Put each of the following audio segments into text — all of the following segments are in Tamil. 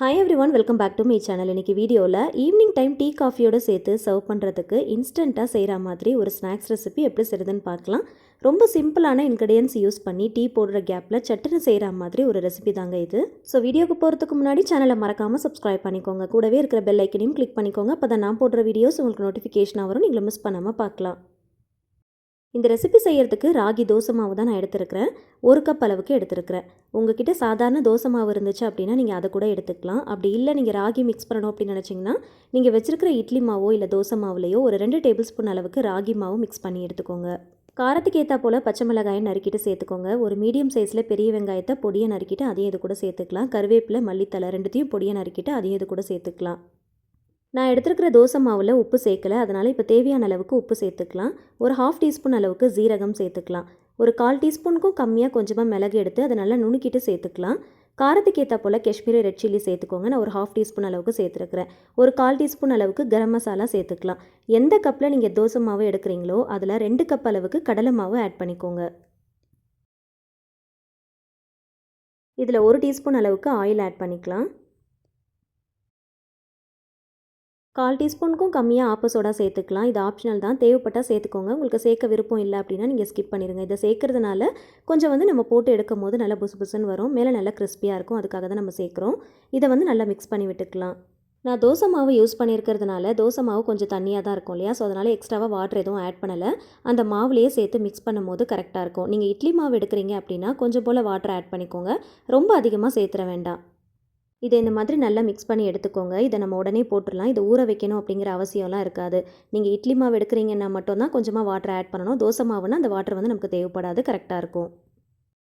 Hi everyone welcome back to me channel இன்றைக்கி வீடியோவில் ஈவினிங் டைம் டீ காஃபியோட சேர்த்து சர்வ் பண்ணுறதுக்கு இன்ஸ்டண்ட்டாக செய்கிற மாதிரி ஒரு ஸ்நாக்ஸ் ரெசிபி எப்படி செய்யுதுன்னு பார்க்கலாம். ரொம்ப சிம்பிளான இன்க்ரீடியன்ஸ் யூஸ் பண்ணி டீ போடுற கேப்பில் சட்டுன்னு செய்கிற மாதிரி ஒரு ரெசிபி தாங்க இது. ஸோ வீடியோக்கு போகிறதுக்கு முன்னாடி சேனலை மறக்காமல் சப்ஸ்கிரைப் பண்ணிக்கோங்க. கூடவே இருக்கிற பெல் ஐக்கனையும் கிளிக் பண்ணிக்கோங்க. அப்போ தான் நான் போடுற வீடியோஸ் உங்களுக்கு நோட்டிஃபிகேஷனாக வரும். நீங்களும் மிஸ் பண்ணாமல் பார்க்கலாம். இந்த ரெசிபி செய்கிறதுக்கு ராகி தோசை மாவு தான் நான் எடுத்துருக்கிறேன். ஒரு கப் அளவுக்கு எடுத்துருக்கிறேன். உங்ககிட்ட சாதாரண தோசை மாவு இருந்துச்சு அப்படின்னா நீங்கள் அதை கூட எடுத்துக்கலாம். அப்படி இல்லை நீங்கள் ராகி மிக்ஸ் பண்ணணும் அப்படின்னு நினச்சிங்கன்னா நீங்கள் வச்சுருக்கிற இட்லி மாவோ இல்லை தோசை மாவுலையோ ஒரு ரெண்டு டேபிள் ஸ்பூன் அளவுக்கு ராகி மாவு மிக்ஸ் பண்ணி எடுத்துக்கோங்க. காரத்துக்கு ஏற்றா போல் பச்சை மிளகாயை நறுக்கிட்டு சேர்த்துக்கோங்க. ஒரு மீடியம் சைஸில் பெரிய வெங்காயத்தை பொடியை நறுக்கிட்டு அதையும் இது கூட சேர்த்துக்கலாம். கருவேப்பிலை மல்லித்தலை ரெண்டுத்தையும் பொடியை நறுக்கிட்டு அதையும் இது கூட சேர்த்துக்கலாம். நான் எடுத்துருக்கிற தோசை மாவில் உப்பு சேர்க்கலை. அதனால் இப்போ தேவையான அளவுக்கு உப்பு சேர்த்துக்கலாம். ஒரு ஹாஃப் டீஸ்பூன் அளவுக்கு ஜீரகம் சேர்த்துக்கலாம். ஒரு கால் டீஸ்பூனுக்கும் கம்மியாக கொஞ்சமாக மிளகு எடுத்து அதை நல்லா நுணுக்கிட்டு சேர்த்துக்கலாம். காரத்துக்கு ஏற்ற போல் காஷ்மீரி ரெட் சில்லி சேர்த்துக்கோங்க. நான் ஒரு ஹாஃப் டீஸ்பூன் அளவுக்கு சேர்த்துருக்குறேன். ஒரு கால் டீஸ்பூன் அளவுக்கு கரம் மசாலா சேர்த்துக்கலாம். எந்த கப்பில் நீங்கள் தோசை மாவு எடுக்கிறீங்களோ அதில் ரெண்டு கப் அளவுக்கு கடலை மாவு ஆட் பண்ணிக்கோங்க. இதில் ஒரு டீஸ்பூன் அளவுக்கு ஆயில் ஆட் பண்ணிக்கலாம். கால் டீஸ்பூனுக்கும் கம்மியாக ஆப்ப சோடா சேர்த்துக்கலாம். இது ஆப்ஷனல் தான். தேவைப்பட்டால் சேர்த்துக்கோங்க. உங்களுக்கு சேர்க்க விருப்பம் இல்லை அப்படின்னா நீங்கள் ஸ்கிப் பண்ணிடுங்க இதை சேர்க்கறதுனால கொஞ்சம் வந்து நம்ம போட்டு எடுக்கும் போது நல்லா புசு புசுன்னு வரும். மேலே நல்லா கிறிஸ்பியாக இருக்கும். அதுக்காக தான் நம்ம சேர்க்குறோம். இதை வந்து நல்லா மிக்ஸ் பண்ணி விட்டுக்கலாம். நான் தோசை மாவு யூஸ் பண்ணியிருக்கிறதுனால தோசை மாவு கொஞ்சம் தண்ணியாக தான் இருக்கும் இல்லையா? ஸோ அதனால் எக்ஸ்ட்ராவாக வாட்டர் எதுவும் ஆட் பண்ணலை. அந்த மாவுலேயே சேர்த்து மிக்ஸ் பண்ணும் போது கரெக்டாக இருக்கும். நீங்கள் இட்லி மாவு எடுக்கிறீங்க அப்படின்னா கொஞ்சம் போல் வாட்டர் ஆட் பண்ணிக்கோங்க. ரொம்ப அதிகமாக சேர்த்துற வேண்டாம். இதை இந்த மாதிரி நல்லா மிக்ஸ் பண்ணி எடுத்துக்கோங்க. இதை நம்ம உடனே போட்டுடலாம். இதை ஊற வைக்கணும் அப்படிங்கிற அவசியம்லாம் இருக்காது. நீங்கள் இட்லி மாவு எடுக்கிறீங்கன்னா மட்டும்தான் கொஞ்சமாக வாட்டர் ஆட் பண்ணணும். தோசை மாவுனா அந்த வாட்டர் வந்து நமக்கு தேவைப்படாது. கரெக்டாக இருக்கும்.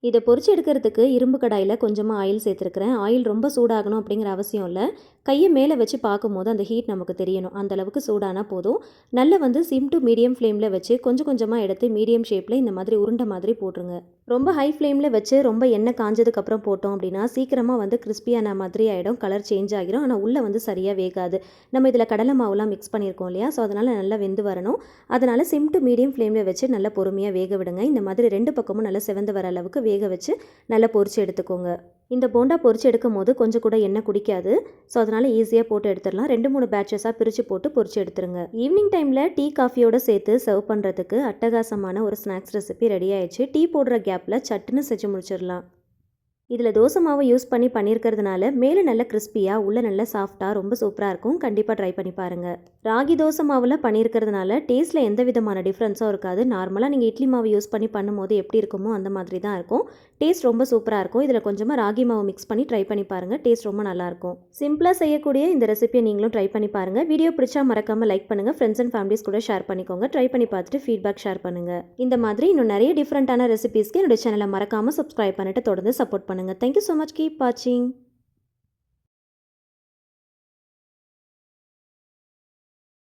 இதை பொறிச்சு எடுக்கிறதுக்கு இரும்பு கடாயில் கொஞ்சமாக ஆயில் சேர்த்துருக்குறேன். ஆயில் ரொம்ப சூடாகணும் அப்படிங்கிற அவசியம் இல்லை. கையை மேலே வச்சு பார்க்கும்போது அந்த ஹீட் நமக்கு தெரியணும். அந்த அளவுக்கு சூடானா போதும். நல்ல வந்து சிம் டு மீடியம் ஃப்ளேமில் வச்சு கொஞ்சம் கொஞ்சமாக எடுத்து மீடியம் ஷேப்பில் இந்த மாதிரி உருண்டை மாதிரி போட்டுருங்க. ரொம்ப ஹை ஃப்ளேமில் வச்சு ரொம்ப எண்ணெய் காஞ்சதுக்கப்புறம் போட்டோம் அப்படின்னா சீக்கிரமாக வந்து கிறிஸ்பியான மாதிரி ஆகிடும் கலர் சேஞ்ச் ஆகிரும். ஆனால் உள்ளே வந்து சரியாக வேகாது. நம்ம இதில் கடலை மாவுலாம் மிக்ஸ் பண்ணியிருக்கோம் இல்லையா? ஸோ அதனால் நல்லா வெந்து வரணும். அதனால் சிம் டு மீடியம் ஃப்ளேமில் வச்சு நல்லா பொறுமையாக வேக விடுங்க. இந்த மாதிரி ரெண்டு பக்கமும் நல்லா செவந்து வர அளவுக்கு வேக வச்சு நல்லா பொரிச்சு எடுத்துக்கோங்க. இந்த போண்டா பொரிச்சு எடுக்கும் போது கொஞ்சம் கூட எண்ணெய் குடிக்காது. ஸோ அதனால் ஈஸியாக போட்டு எடுத்துடலாம். ரெண்டு மூணு பேட்சஸாக பிரித்து போட்டு பொரிச்சு எடுத்துருங்க. ஈவினிங் டைமில் டீ காஃபியோட சேர்த்து சர்வ் பண்ணுறதுக்கு அட்டகாசமான ஒரு ஸ்நாக்ஸ் ரெசிபி ரெடி ஆயிடுச்சு. டீ போடுற கேப்பில் சட்டுன்னு செஞ்சு முடிச்சிடலாம். இதில் தோசை மாவு யூஸ் பண்ணி பண்ணியிருக்கிறதுனால மேலே நல்ல கிறிஸ்பியாக உள்ளே நல்ல சாஃப்டாக ரொம்ப சூப்பராக இருக்கும். கண்டிப்பாக ட்ரை பண்ணி பாருங்கள் ராகி தோசை மாவில் பண்ணியிருக்கிறதுனால டேஸ்ட்டில் எந்த விதமான டிஃப்ரென்ஸும் இருக்காது. நார்மலாக நீங்கள் இட்லி மாவு யூஸ் பண்ணி பண்ணும்போது எப்படி இருக்குமோ அந்த மாதிரி தான் இருக்கும். டேஸ்ட் ரொம்ப சூப்பராக இருக்கும். இதில் கொஞ்சமாக ராகி மாவு மிக்ஸ் பண்ணி ட்ரை பண்ணி பாருங்கள் டேஸ்ட் ரொம்ப நல்லாயிருக்கும் சிம்பிளாக செய்யக்கூடிய இந்த ரெசிபியை நீங்களும் ட்ரை பண்ணி பாருங்கள் வீடியோ பிடிச்சா மறக்காமல் லைக் பண்ணுங்கள் ஃப்ரெண்ட்ஸ் அண்ட் ஃபேமிலிஸ் கூட ஷேர் பண்ணிக்கோங்க. ட்ரை பண்ணி பார்த்துட்டு ஃபீட்பேக் ஷேர் பண்ணுங்கள் இந்த மாதிரி இன்னும் நிறைய டிஃப்ரெண்ட்டான ரெசிபிஸ்க்கு என்னோட சேனலை மறக்காமல் சப்ஸ்கிரைப் பண்ணிட்டு தொடர்ந்து சப்போர்ட் பண்ணுங்கள் பண்ணுங்கள் தேங்க்யூ ஸோ மச் கீப் வாட்சிங்